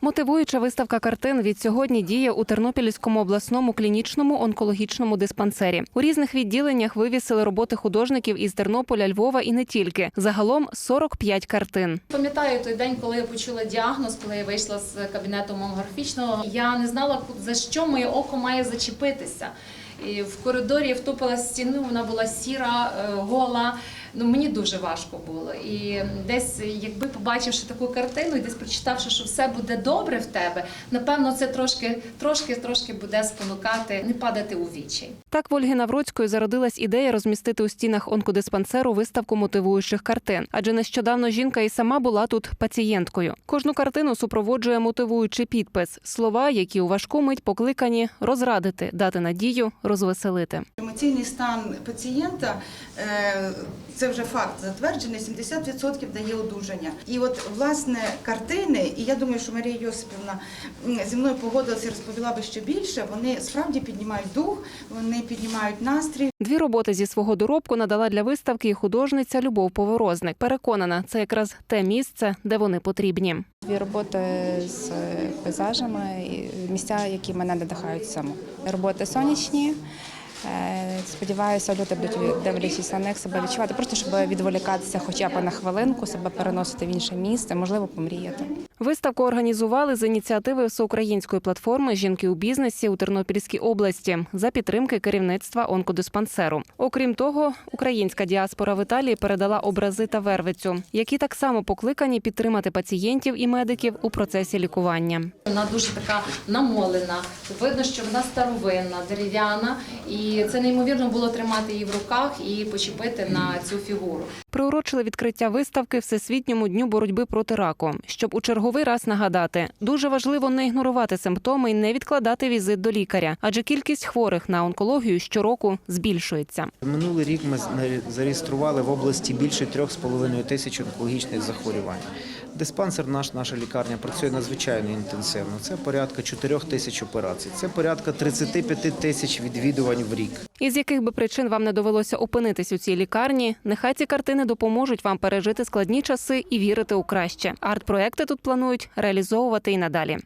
Мотивуюча виставка картин від сьогодні діє у Тернопільському обласному клінічному онкологічному диспансері. У різних відділеннях вивісили роботи художників із Тернополя, Львова і не тільки. Загалом 45 картин. Пам'ятаю той день, коли я почула діагноз, коли я вийшла з кабінету мамографічного. Я не знала, за що моє око має зачепитися. І в коридорі я втупила стіну, вона була сіра, е, гола. Ну мені дуже важко було. І десь, якби побачивши таку картину, і десь прочитавши, що все буде добре в тебе, напевно, це трошки, трошки, трошки буде спонукати не падати у вічі. Так в Ольги Навроцької зародилась ідея розмістити у стінах онкодиспансеру виставку мотивуючих картин. Адже нещодавно жінка і сама була тут пацієнткою. Кожну картину супроводжує мотивуючий підпис, слова, які у важку мить покликані розрадити, дати надію, розвеселити. Емоційний стан пацієнта е, це вже факт затверджений. 70% дає одужання. І от власне картини, і я думаю, що Марія Йосипівна зі мною погодилася і розповіла би ще більше. Вони справді піднімають дух, вони піднімають настрій. Дві роботи зі свого доробку надала для виставки і художниця Любов Поворозник. Переконана, це якраз те місце, де вони потрібні. Дві роботи з пейзажами, і місця, які мене надихають саму. Роботи сонячні. Е, Сподіваюся, люди будуть дивлячись на них себе відчувати, просто щоб відволікатися хоча б на хвилинку, себе переносити в інше місце, можливо, помріяти. Виставку організували з ініціативи всеукраїнської платформи Жінки у бізнесі у Тернопільській області за підтримки керівництва онкодиспансеру. Окрім того, українська діаспора в Італії передала образи та вервицю, які так само покликані підтримати пацієнтів і медиків у процесі лікування. Вона дуже така намолена. Видно, що вона старовинна, дерев'яна, і це неймовірно було тримати її в руках і почепити на цю фігуру. Приурочили відкриття виставки Всесвітньому дню боротьби проти раку, щоб у черговий раз нагадати, дуже важливо не ігнорувати симптоми і не відкладати візит до лікаря, адже кількість хворих на онкологію щороку збільшується. Минулий рік ми зареєстрували в області більше 3,5 тисяч онкологічних захворювань. Диспансер наш, наша лікарня працює надзвичайно інтенсивно. Це порядка 4 тисяч операцій, це порядка 35 тисяч відвідувань в рік. Із яких би причин вам не довелося опинитись у цій лікарні, нехай ці картини допоможуть вам пережити складні часи і вірити у краще. Арт-проекти тут планують реалізовувати і надалі.